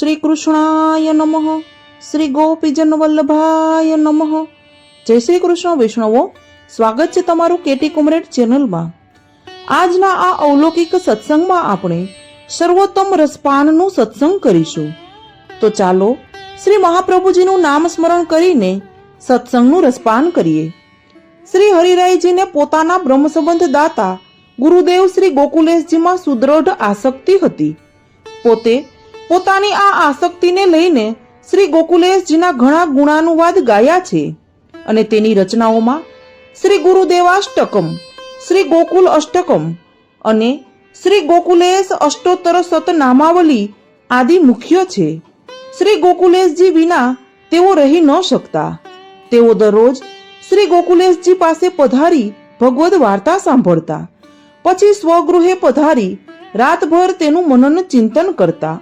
શ્રી કૃષ્ણાય નમઃ. શ્રી ગોપીજન વલ્લભાય નમઃ. જય શ્રી કૃષ્ણ વૈષ્ણવો. સ્વાગત છે તમારું કેટી કુમરેટ ચેનલમાં. આજના આ અવલૌકિક સત્સંગમાં આપણે સર્વોત્તમ રસપાનનું સત્સંગ કરીશું. તો ચાલો શ્રી મહાપ્રભુજીનું નામ સ્મરણ કરીને સત્સંગનું રસપાન કરીએ. શ્રી હરિરાયજીને પોતાના બ્રહ્મ સંબંધ દાતા ગુરુદેવ શ્રી ગોકુલેશજીમાં સુદ્રઢ આસક્તિ હતી. પોતે પોતાની આ આસક્તિને લઈને શ્રી ગોકુલેશજીના ઘણા ગુણાનુવાદ ગાયા છે અને તેની રચનાઓમાં શ્રી ગુરુદેવાષ્ટકમ, શ્રી ગોકુલ અષ્ટકમ અને શ્રી ગોકુલેશ અષ્ટોત્તર સતનામાવલી આદિ મુખ્ય છે. શ્રી ગોકુલેશજી વિના તેઓ રહી ન શકતા. તેઓ દરરોજ શ્રી ગોકુલેશજી પાસે પધારી ભગવદ વાર્તા સાંભળતા. પછી સ્વગૃહે પધારી રાતભર તેનું મનન ચિંતન કરતા.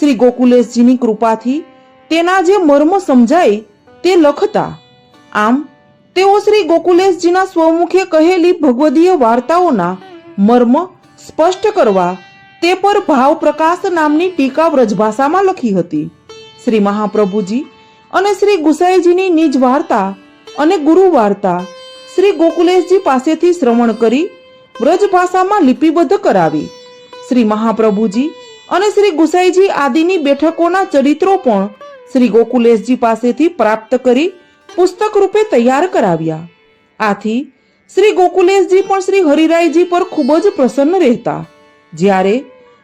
શ્રી ગોકુલેશજીની કૃપાથી તેના જે મર્મ સમજાય તે લખતા. આમ, તેઓ શ્રી ગોકુલેશજીના સ્વમુખે કહેલી ભગવદીય વાર્તાઓના મર્મ સ્પષ્ટ કરવા તે પર ભાવ પ્રકાશ નામની ટીકા વ્રજભાષામાં લખી હતી. શ્રી મહાપ્રભુજી અને શ્રી ગુસાઈજીની નિજ વાર્તા અને ગુરુ વાર્તા શ્રી ગોકુલેશજી પાસેથી શ્રવણ કરી વ્રજ ભાષામાં લિપિબદ્ધ કરાવી. શ્રી મહાપ્રભુજી અને શ્રી ગુસાઈજી આદિની બેઠકોના ચરિત્રો પણ શ્રી ગોકુલેશજી પાસેથી પ્રાપ્ત કરી પુસ્તક રૂપે તૈયાર કરાવ્યા. આથી શ્રી ગોકુલેશજી પણ શ્રી હરિરાયજી પર ખૂબ જ પ્રસન્ન રહેતા. જ્યારે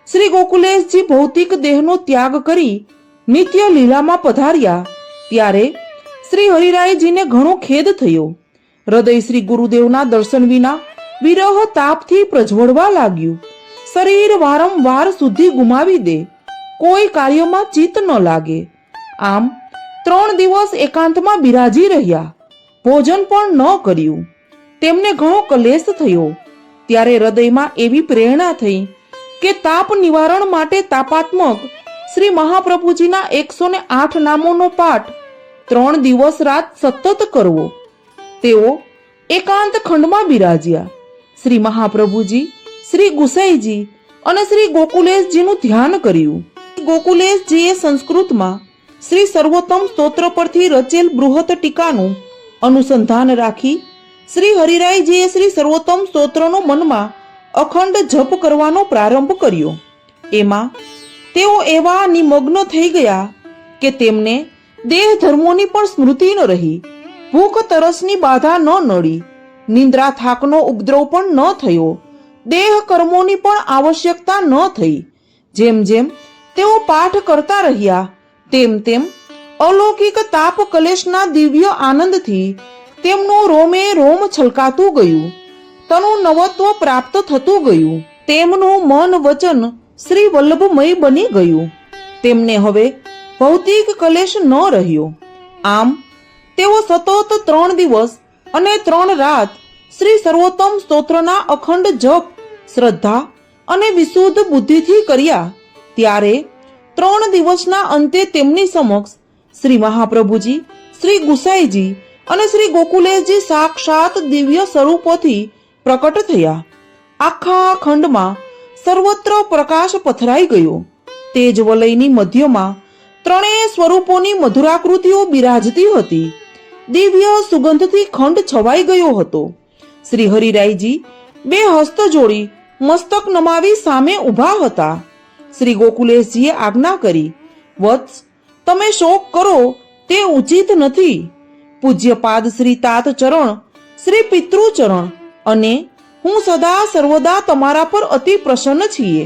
શ્રી ગોકુલેશજી ભૌતિક દેહનો ત્યાગ કરી નિત્ય લીલામાં પધાર્યા, ત્યારે શ્રી હરિરાયજીને ઘણો ખેદ થયો. હૃદય શ્રી ગુરુદેવના દર્શન વિના વિરહ તાપથી પ્રજ્વળવા લાગ્યું. શરીર વારંવાર શુદ્ધિ ગુમાવી દે. કોઈ કાર્યમાં ચિત્ત ન લાગે. આમ, ત્રણ દિવસ એકાંતમાં બિરાજી રહ્યા. ભોજન પણ ન કર્યું. તેમને ઘણો કલેશ થયો. ત્યારે હૃદયમાં એવી પ્રેરણા થઈ કે તાપ નિવારણ માટે તાપાત્મક શ્રી મહાપ્રભુજીના એકસો ને આઠ નામોનો પાઠ ત્રણ દિવસ રાત સતત કરવો. તેઓ એકાંત ખંડમાં બિરાજ્યા. શ્રી મહાપ્રભુજી શ્રી ગુસાઈજી અને શ્રી ગોકુલેશજીનું ધ્યાન કર્યું. ગોકુલેશજીએ સંસ્કૃતમાં શ્રી સર્વોત્તમ સ્તોત્ર પરથી રચેલ બૃહત ટીકાનું અનુસંધાન રાખી શ્રી હરિરાયજીએ શ્રી સર્વોત્તમ સ્તોત્રનો મનમાં અખંડ જપ કરવાનો પ્રારંભ કર્યો. એમાં તેઓ એવા નિમગ્ન થઈ ગયા કે તેમને દેહ ધર્મોની પણ સ્મૃતિ ન રહી. ભૂખ તરસની બાધા ન નડી. નિંદ્રા થાકનો ઉપદ્રવ પણ ન થયો. દેહ કર્મોની પણ આવશ્યકતા ન થઈ. જેમ જેમ તેઓ પાઠ કરતા રહ્યા, તેમ તેમ અલૌકિક તાપ કલેશના દિવ્ય આનંદથી તેમનું રોમે રોમ છલકાતું ગયું. તનું નવત્વ પ્રાપ્ત થતું ગયું. તેમનું મન વચન શ્રી વલ્લભમય બની ગયું. તેમને હવે ભૌતિક કલેશ ન રહ્યો. આમ, તેઓ સતત ત્રણ દિવસ અને ત્રણ રાત શ્રી સર્વોત્તમ સ્તોત્રના અખંડ જપ શ્રદ્ધા અને વિશુદ્ધ બુદ્ધિથી કર્યા. ત્યારે ત્રણ દિવસના અંતે તેમની સમક્ષ શ્રી મહાપ્રભુજી, શ્રી ગુસાઈજી અને શ્રી ગોકુલેશજી સાક્ષાત દિવ્ય સ્વરૂપોથી પ્રકટ થયા. આખા ખંડમાં સર્વત્ર પ્રકાશ પથરાઈ ગયો. તેજ વલયની મધ્યમાં ત્રણેય સ્વરૂપોની મધુરાકૃતિઓ બિરાજતી હતી. દિવ્ય સુગંધથી ખંડ છવાઈ ગયો હતો. શ્રી હરિરાયજી બે હસ્ત જોડી મસ્તક નમાવી સામે ઊભા હતા. શ્રી ગોકુલેશજીએ આજ્ઞા કરી, વત્સ, તમે શોક કરો, તે ઉચિત નથી. પૂજ્યપાદ શ્રી તાત ચરણ, શ્રી પિતૃચરણ અને હું સદા સર્વદા તમારા પર અતિ પ્રસન્ન છીએ.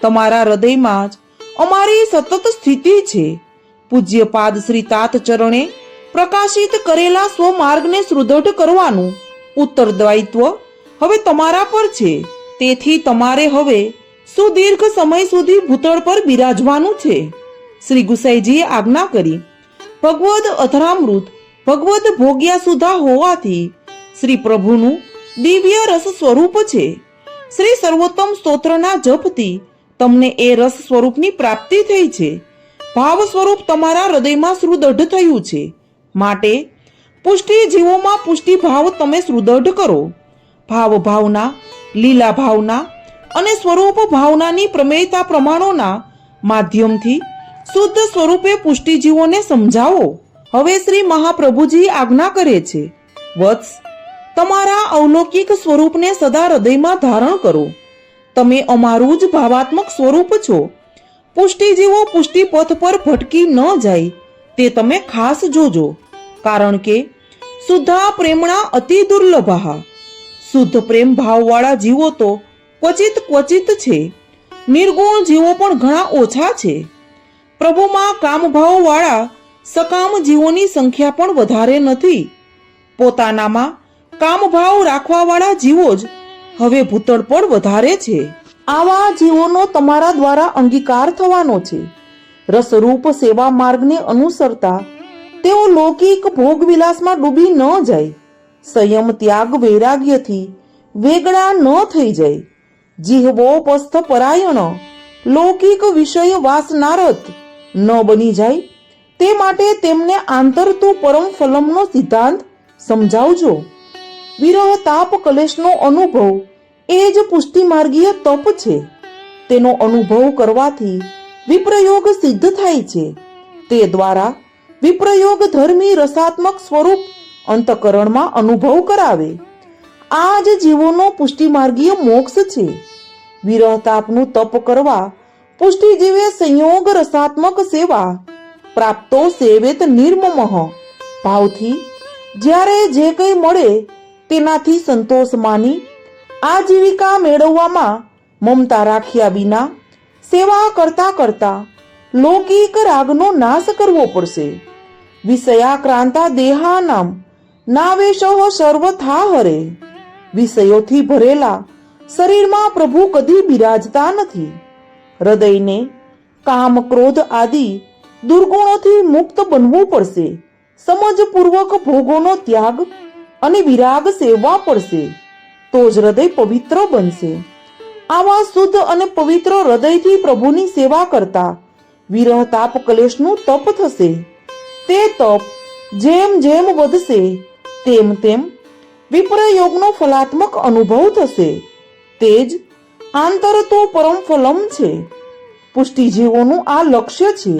તમારા હૃદયમાં જ અમારી સતત સ્થિતિ છે. પૂજ્યપાદ શ્રી તાત ચરણે પ્રકાશિત કરેલા સ્વમાર્ગને સુદૃઢ કરવાનું ઉત્તરદાયિત્વ હવે તમારા પર છે. તેથી તમારે હવે સુદીર્ઘ સમય સુધી ભૂતળ પર બિરાજવાનું છે. શ્રી ગુસાઈજીએ આજ્ઞા કરી. ભગવદ અધરામૃત ભગવદ ભોગ્યા સુધા હોવાથી શ્રી પ્રભુનું દિવ્ય રસ સ્વરૂપ છે. શ્રી સર્વોત્તમ સ્તોત્રના જપથી તમને એ રસ સ્વરૂપની પ્રાપ્તિ થઈ છે. ભાવ સ્વરૂપ તમારા હૃદયમાં સુદૃઢ થયું છે. માટે પુષ્ટિ જીવોમાં પુષ્ટિ ભાવ તમે સુદૃઢ કરો. ભાવ ભાવના, લીલા ભાવના અને સ્વરૂપ ભાવનાની પ્રમેયતા પ્રમાણોના માધ્યમથી શુદ્ધ સ્વરૂપે પુષ્ટિજીવોને સમજાવો. હવે શ્રી મહાપ્રભુજી આજ્ઞા કરે છે, વત્સ, તમારા અવલૌકિક સ્વરૂપને સદા હૃદયમાં ધારણ કરો. તમે અમારું જ ભાવાત્મક સ્વરૂપ છો. પુષ્ટિજીવો પુષ્ટિ પથ પર ભટકી ન જાય, તે તમે ખાસ જોજો. કારણ કે શુદ્ધા પ્રેમણા અતિ દુર્લભા. શુદ્ધ પ્રેમ ભાવવાળા જીવો તો ક્વચિત ક્વચિત છે. નિર્ગુણ જીવો પણ ઘણા ઓછા છે. પ્રભુમાં કામભાવવાળા સકામ જીવોની સંખ્યા પણ વધારે નથી. પોતાનામાં કામભાવ રાખવાવાળા જીવો જ હવે ભૂતળ પણ વધારે છે. આવા જીવોનો તમારા દ્વારા અંગીકાર થવાનો છે. રસરૂપ સેવા માર્ગને અનુસરતા તેઓ લૌકિક ભોગવિલાસમાં ડૂબી ન જાય. સંયમ ત્યાગ વૈરાગ્યથી વેગળા ન થઈ જાય. જીહવો પસ્થ પરાયણ, લૌકિક વિષય વાસનારત ન બની જાય. તે માટે તેમને આંતરતુ પરમ ફલમનો સિદ્ધાંત સમજાવજો. વિરહ તાપ કલેશનો અનુભવ એ જ પુષ્ટિ માર્ગીય તપ છે. તેનો અનુભવ કરવાથી વિપ્રયોગ સિદ્ધ થાય છે. તે દ્વારા વિપ્રયોગ ધર્મી રસાત્મક સ્વરૂપ અંતકરણમાં અનુભવ કરાવે. આ જ જીવોનો પુષ્ટિમાર્ગીય મોક્ષ છે. વિરહ તાપનું તપ કરવા, પુષ્ટિ જીવે સંયોગ રસાત્મક સેવા, પ્રાપ્તો સેવેત નિર્મમહ ભાવથી, જ્યારે જે કંઈ મળે, તેનાથી સંતોષ માની આજીવિકા મેળવવામાં મમતા રાખ્યા વિના, સેવા કરતા કરતા, લૌકિક રાગનો નાશ કરવો પડશે. વિષયાક્રાંતા દેહાનામ નાવેશો સર્વથા હરે. વિષયોથી ભરેલા શરીરમાં પ્રભુ કદી બિરાજતા નથી. હૃદયને કામ ક્રોધ આદિ દુર્ગુણોથી મુક્ત બનવું પડશે. સમજપૂર્વક ભોગોનો ત્યાગ અને વિરાગ સેવવા પડશે. તો જ હૃદય પવિત્ર બનશે. આવા શુદ્ધ અને પવિત્ર હૃદયથી પ્રભુની સેવા કરતા વિરહ તાપ કલેશનું તપ થશે. તે તપ જેમ જેમ વધશે તેમ તેમ વિપ્રયોગનો ફલાત્મક અનુભવ થશે. તે જ આંતર તો પરમ ફલમ છે. પુષ્ટિજીવોનું આ લક્ષ્ય છે.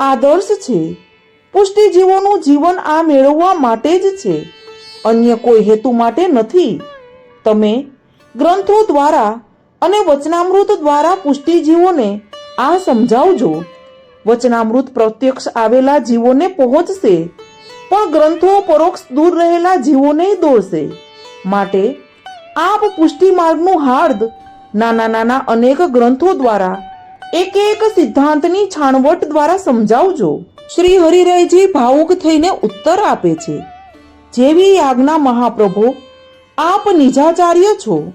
આદર્શ છે. પુષ્ટિજીવોનું જીવન આ મેળવવા માટે જ છે. અન્ય કોઈ હેતુ માટે નથી. તમે ગ્રંથો દ્વારા અને વચનામૃત દ્વારા પુષ્ટિજીવોને આ સમજાવજો. વચનામૃત પ્રત્યક્ષ આવેલા જીવોને પહોંચશે. પણ ગ્રંથો પરોક્ષ દૂર રહેલા જીવોને દોરશે. માટે આપ પુષ્ટિ માર્ગનું હાર્દ નાના નાના અનેક ગ્રંથો દ્વારા એક એક સિદ્ધાંતની છાણવટ દ્વારા સમજાવજો. શ્રી હરિરાયજી ભાવુક થઈને ઉત્તર આપે છે. જેવી આજ્ઞા મહાપ્રભુ, આપ નિજાચાર્ય છો.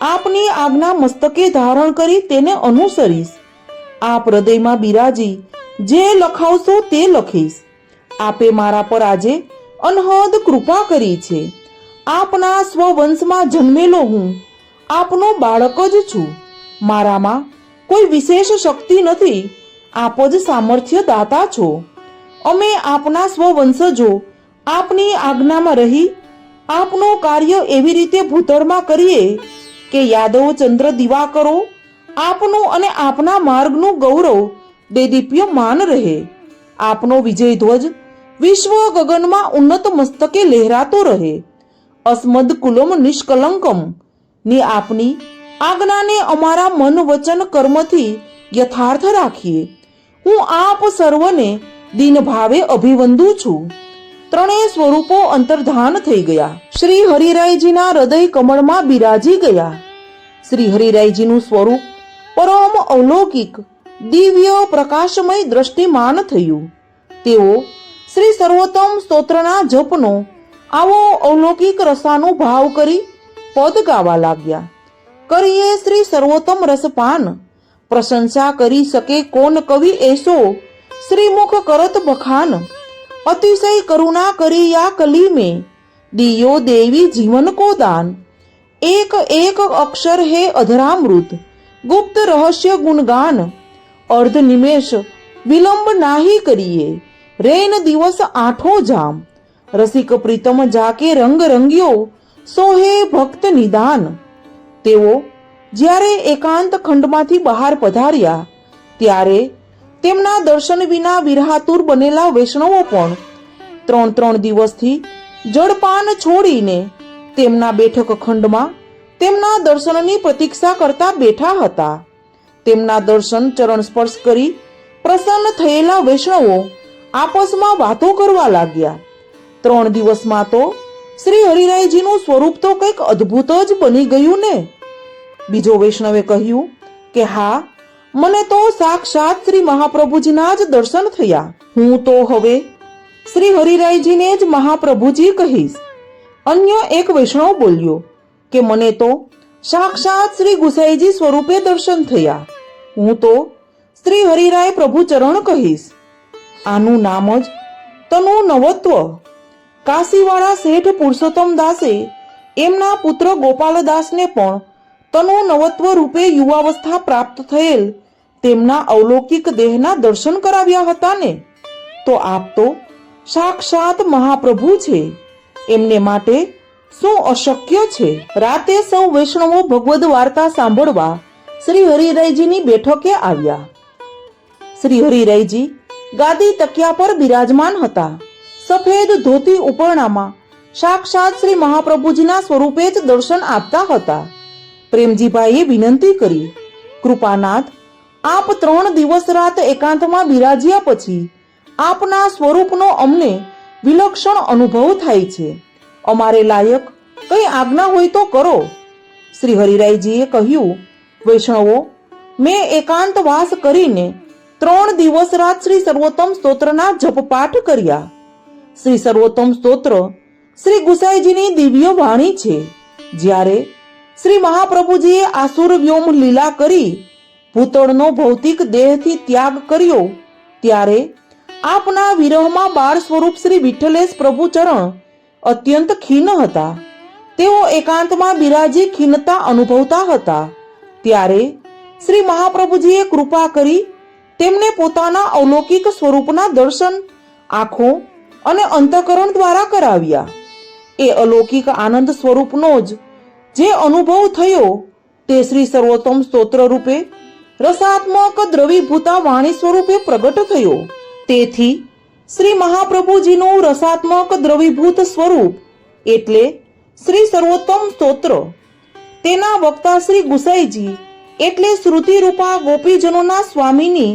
આપની આજ્ઞા મસ્તકે ધારણ કરી તેને અનુસરીશ. આપ હૃદયમાં બિરાજી, જે લખાવશો તે લખીશ. આપે મારા પર આજે અનહદ કૃપા કરી છે. આપના સ્વવંશમાં જન્મેલો હું. આપનો બાળક જ છું. મારામાં કોઈ વિશેષ શક્તિ નથી. આપ જ સામર્થ્ય દાતા છો. અમે આપના સ્વવંશજો આપની આજ્ઞામાં રહી, આપનું કાર્ય એવી રીતે ભૂતળમાં કરીએ કે યાદવ ચંદ્ર દિવાકરો આપનું અને આપના માર્ગનું ગૌરવ દેદીપ્યમાન રહે. આપનો વિજય ધ્વજ વિશ્વ ગગનમાં ઉન્નત મસ્તકે લહેરાતો રહે. અસ્મદ કુલમ નિષ્કલંકમ. ની આપની આજ્ઞાને અમારા મન વચન કર્મથી યથાર્થ રાખીએ. હું આપ સર્વને દિન ભાવે અભિવંદુ છું. ત્રણેય સ્વરૂપો અંતર્ધાન થઈ ગયા. શ્રી હરિરાયજીના હૃદય કમળમાં બિરાજી ગયા. શ્રી હરિરાયજીનું સ્વરૂપ પરમ અવલૌકિક દિવ્ય, પ્રકાશમય દ્રષ્ટિમાન થયું. તેઓ શ્રી સર્વોત્તમ સ્તોત્રના જપનો. આવો અલૌકિક રસાનો ભાવ કરી પદ ગાવા લાગ્યા. કરીએ શ્રી સર્વોત્તમ રસપાન. પ્રશંસા કરી શકે કોન કવિ એસો? શ્રીમુખ કરત બખાન. અતિશય કરુણા કરી યા કલી में દિયો દેવી જીવન કો દાન. એક એક અક્ષર હે અધરામૃત. ગુપ્ત રહસ્ય ગુણગાન. અર્ધ નિમેષ વિલંબ નાહી કરીએ. રેન દિવસ આઠો જામ. રસિક પ્રીતમ જાકે રંગ રંગ્યો, સોહે ભક્ત નિદાન. તેઓ જ્યારે એકાંત ખંડમાંથી બહાર પધાર્યા, ત્યારે તેમના દર્શન વિના વિરહાતુર બનેલા વૈષ્ણવો પણ ત્રણ ત્રણ દિવસથી જળપાન છોડીને તેમના બેઠક ખંડમાં તેમના દર્શનની પ્રતીક્ષા કરતા બેઠા હતા. તેમના દર્શન ચરણ સ્પર્શ કરી પ્રસન્ન થયેલા વૈષ્ણવો આપસમાં વાતો કરવા લાગ્યા. ત્રણ દિવસમાં તો શ્રી હરિરાયજીનું સ્વરૂપ તો કંઈક અદ્ભુત જ બની ગયું ને. બીજો વૈષ્ણવે કહ્યું કે હા, મને તો સાક્ષાત શ્રી મહાપ્રભુજીના જ દર્શન થયા. હું તો હવે શ્રી હરિરાયજીને જ મહાપ્રભુજી કહીશ. અન્ય એક વૈષ્ણવ બોલ્યો કે મને તો સાક્ષાત શ્રી ગુસાઈજી સ્વરૂપે દર્શન થયા. હું તો શ્રી હરિરાય પ્રભુ ચરણ કહીશ. આનું નામ જ તનુ નવત્વ. કાશીવાળા શેઠ પુરુષોત્તમ દાસે એમના પુત્ર ગોપાલદાસને પણ તનુ નવત્વ રૂપે યુવાવસ્થા પ્રાપ્ત થયેલ. તેમના અવલૌકિક દેહના દર્શન કરાવ્યા હતા ને? તો આપ તો સાક્ષાત મહાપ્રભુ છે. એમને માટે શું અશક્ય છે? રાતે સૌ વૈષ્ણવો ભગવદ વાર્તા સાંભળવા શ્રી હરિરાયજીની બેઠકે આવ્યા. શ્રી હરિરાયજી ગાદી તકિયા પર બિરાજમાન હતા. સફેદ ધોતી ઉપરણામાં સાક્ષાત શ્રી મહાપ્રભુજીના સ્વરૂપે જ દર્શન આપતા હતા. પ્રેમજીભાઈએ વિનંતી કરી, કૃપાનાથ, આપ ત્રણ દિવસ રાત એકાંતમાં બિરાજ્યા પછી આપના સ્વરૂપનો અમને વિલક્ષણ અનુભવ થાય છે. અમારે લાયક કઈ આજ્ઞા હોય તો કરો. શ્રી હરિરાયજીએ કહ્યું, વૈષ્ણવો, મેં એકાંત વાસ કરીને ત્રણ દિવસ રાત શ્રી સર્વોત્તમ સ્તોત્રના જપપાઠ કર્યા. શ્રી સર્વોત્તમ સ્તોત્ર શ્રી ગુસાઈજીની દિવ્ય વાણી છે. જ્યારે શ્રી મહાપ્રભુજીએ આસુર વ્યોમ લીલા કરી ભૂતળનો ભૌતિક દેહથી ત્યાગ કર્યો, ત્યારે આપના વિરહમાં બાળ સ્વરૂપ શ્રી વિઠ્ઠલેશ પ્રભુ ચરણ અત્યંત ખીન હતા. તેઓ એકાંતમાં બિરાજી ખીનતા અનુભવતા હતા. ત્યારે શ્રી મહાપ્રભુજીએ કૃપા કરી તેમને પોતાના અલૌકિક સ્વરૂપના દર્શન, આંખો અને અંતકરણ દ્વારા કરાવ્યા. એ અલૌકિક આનંદ સ્વરૂપનો જ જે અનુભવ થયો તે શ્રી સર્વોત્તમ સ્તોત્ર રૂપે રસાત્મક દ્રવીભૂતા વાણી સ્વરૂપે પ્રગટ થયો. તેથી શ્રી મહાપ્રભુજીનું રસાત્મક દ્રવીભૂત સ્વરૂપ એટલે શ્રી સર્વોત્તમ સ્તોત્ર. તેના વક્તા શ્રી ગુસાઈજી એટલે શ્રુતિ રૂપા ગોપીજનોના સ્વામીની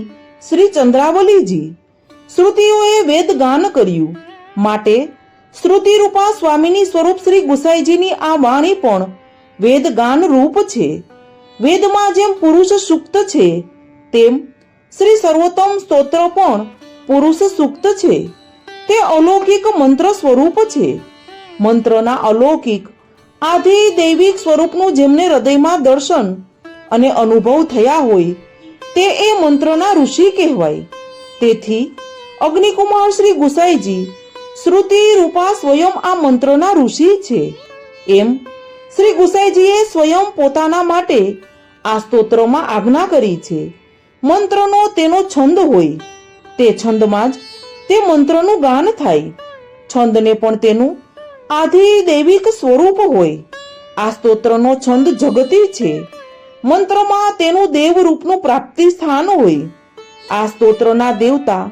શ્રી ચંદ્રાવલીજી શ્રુતિઓએ વેદ ગાન કર્યું. માટે શ્રુતિ રૂપા સ્વામીની સ્વરૂપ શ્રી ગુસાઈજીની આ વાણી પણ વેદ ગાન રૂપ છે. વેદમાં જેમ પુરુષ સુક્ત છે, તેમ શ્રી સર્વોત્તમ સ્તોત્ર પણ પુરુષ સુક્ત છે. તે અલૌકિક મંત્ર સ્વરૂપ છે. મંત્રના અલૌકિક, આધિ દૈવિક સ્વરૂપનું જેમને હૃદયમાં દર્શન અને અનુભવ થયા હોય તે એ મંત્રના ઋષિ કહેવાય. તેથી અગ્નિકુમાર શ્રી ગુસાઈજી શ્રુતિ રૂપા સ્વયં આ મંત્રના ઋષિ છે. એમ શ્રી ગુસાઈજીએ સ્વયં પોતાના માટે આ સ્તોત્રમાં આજ્ઞા કરી છે. મંત્રનો તેનો છંદ હોય. તે છંદમાં જ તે મંત્રનું ગાન થાય. છંદને પણ તેનું આધિ દૈવિક સ્વરૂપ હોય. આ સ્તોત્રનો છંદ જગતી છે. મંત્રમાં તેનું દેવ રૂપનું પ્રાપ્તિ સ્થાન હોય. આ સ્તોત્રના દેવતા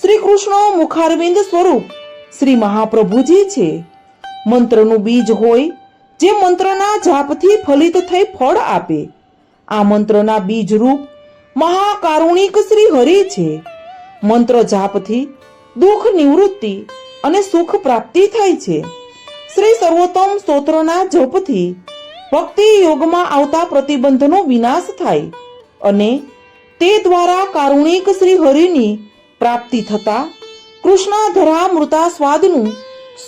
શ્રી કૃષ્ણ મુખારવિંદ સ્વરૂપ શ્રી મહાપ્રભુજી છે. મંત્રનું બીજ હોય જે મંત્રના જાપથી ફલિત થઈ ફળ આપે. આ મંત્રના બીજ રૂપ મહાકારુણિક શ્રી હરિ છે. મંત્ર જાપથી દુઃખ, નિવૃત્તિ અને સુખ પ્રાપ્તિ થાય છે. શ્રી સર્વોત્તમ સ્તોત્રના જપથી ભક્તિ યોગમાં આવતા પ્રતિબંધનો વિનાશ થાય અને તે દ્વારા કારુણિક શ્રી હરિની પ્રાપ્તિ થતા કૃષ્ણાધરા મૃતા સ્વાદનું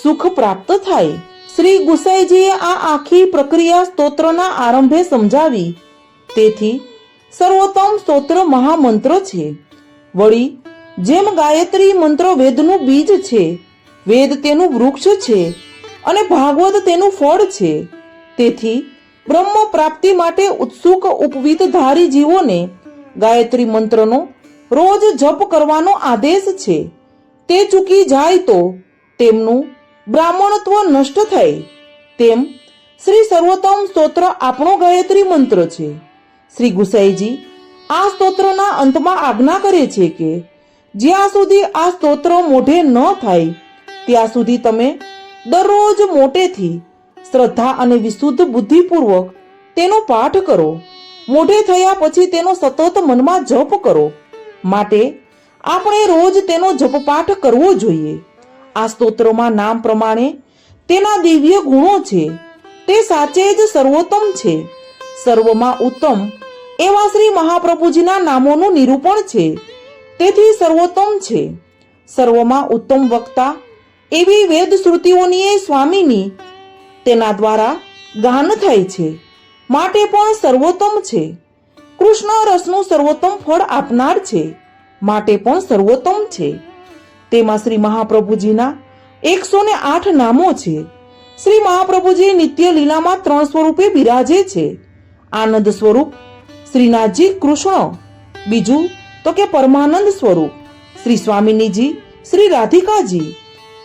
સુખ પ્રાપ્ત થાય. શ્રી ગુસાઈજીએ આ આખી પ્રક્રિયા સ્તોત્રના આરંભે સમજાવી. તેથી સર્વોત્તમ સ્તોત્ર મહામંત્ર છે. વળી જેમ ગાયત્રી મંત્ર વેદનું બીજ છે, વેદ તેનું વૃક્ષ છે અને ભાગવત તેનું ફળ છે. તેથી બ્રહ્મ પ્રાપ્તિ માટે ઉત્સુક ઉપવિત ધારી જીવોને ગાયત્રી મંત્રનો રોજ જપ કરવાનો આદેશ છે. તે ચૂકી જાય તો તેમનું બ્રાહ્મણત્વ નષ્ટ થાય. તેમ શ્રી સર્વોત્તમ સ્તોત્ર આપણો ગાયત્રી મંત્ર છે. શ્રી ગુસાઈજી આ સ્તોત્રના અંતમાં આજ્ઞા કરે છે કે જ્યાં સુધી આ સ્તોત્ર મોઢે ન થાય, ત્યાં સુધી તમે દરરોજ મોટેથી શ્રદ્ધા અને વિશુદ્ધ બુદ્ધિપૂર્વક તેનો પાઠ કરો. મોઢે થયા પછી તેનો સતત મનમાં જપ કરો. માટે આપણે રોજ તેનો જપપાઠ કરવો જોઈએ. આ સ્તોત્રમાં નામ પ્રમાણે તેના દિવ્ય ગુણો છે. તે સાચે જ સર્વોત્તમ છે. સર્વમાં ઉત્તમ એવા શ્રી મહાપ્રભુજીના નામોનું નિરૂપણ છે. તેથી સર્વોત્તમ છે. સર્વમાં ઉત્તમ વક્તા એવી વેદ શ્રુતિઓની સ્વામીની તેના દ્વારા ગાન થાય છે. માટે પણ સર્વોત્તમ છે. કૃષ્ણ રસનું સર્વોત્તમ ફળ આપનાર છે. માટે પણ સર્વોત્તમ છે. તેમાં શ્રી મહાપ્રભુજીના એકસો ને આઠ નામો છે. શ્રી મહાપ્રભુજી નિત્ય લીલામાં ત્રણ સ્વરૂપે બિરાજે છે. આનંદ સ્વરૂપ, શ્રીનાથજી કૃષ્ણ. બીજું તો કે પરમાનંદ સ્વરૂપ, શ્રી સ્વામિનીજી, શ્રી રાધિકાજી.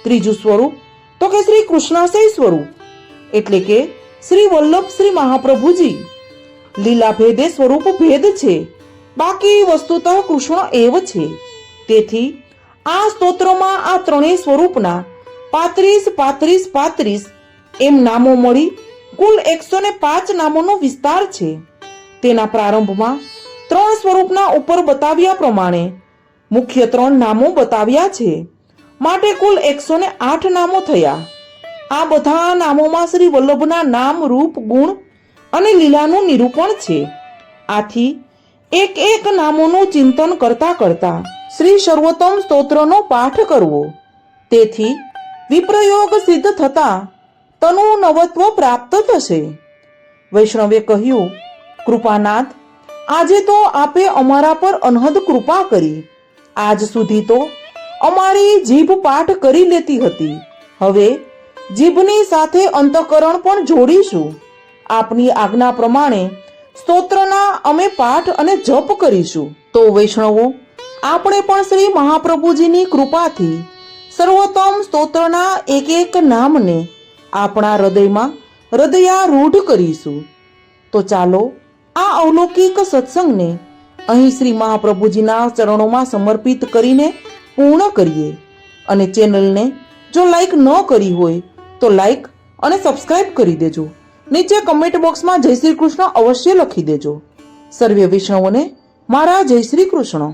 ત્રીજું સ્વરૂપ તો કે શ્રી કૃષ્ણાશય સ્વરૂપ એટલે કે શ્રી વલ્લભ, શ્રી મહાપ્રભુજી. લીલા ભેદે સ્વરૂપ ભેદ છે, બાકી વસ્તુતઃ કૃષ્ણ એવ છે. તેથી આ સ્તોત્રમાં આ ત્રણેય સ્વરૂપના પાંત્રીસ પાંત્રીસ પાંત્રીસ એમ નામો મળી કુલ એકસો ને પાંચ નામોનો વિસ્તાર છે. તેના પ્રારંભમાં ત્રણ સ્વરૂપના ઉપર બતાવ્યા પ્રમાણે મુખ્ય ત્રણ નામો બતાવ્યા છે. માટે કુલ એકસો ને આઠ નામો થયા. આ બધા નામોમાં શ્રી વલ્લભના નામ રૂપ ગુણ અને લીલાનું નિરૂપણ છે. આથી એક એક નામોનું ચિંતન કરતા કરતા શ્રી સર્વોત્તમ સ્તોત્રનો પાઠ કરવો. તેથી વિપ્રયોગ સિદ્ધ થતા તનુ નવત્વ પ્રાપ્ત થશે. વૈષ્ણવે કહ્યું, કૃપાનાથ, આજે તો આપે અમારા પર અનહદ કૃપા કરી. આજ સુધી તો અમારી જીભ પાઠ કરી લેતી હતી. હવે જીભની સાથે અંતઃકરણ પણ જોડીશું. આપની આજ્ઞા પ્રમાણે સ્તોત્રના અમે પાઠ અને જપ કરીશું. તો વૈષ્ણવો, આપણે પણ શ્રી મહાપ્રભુજીની કૃપાથી સર્વોત્તમ સ્તોત્રના એક એક નામને આપણા હૃદયમાં હૃદયારૂઢ કરીશું. તો ચાલો આ અવલૌકિક સત્સંગને અહીં શ્રી મહાપ્રભુજીના ચરણોમાં સમર્પિત કરીને પૂર્ણ કરીએ અને ચેનલને જો લાઈક ન કરી હોય તો લાઈક અને સબસ્ક્રાઇબ કરી દેજો. નીચે કમેન્ટ બોક્સમાં જય શ્રી કૃષ્ણ અવશ્ય લખી દેજો. સર્વે વૈષ્ણવોને મારા જય શ્રી કૃષ્ણ.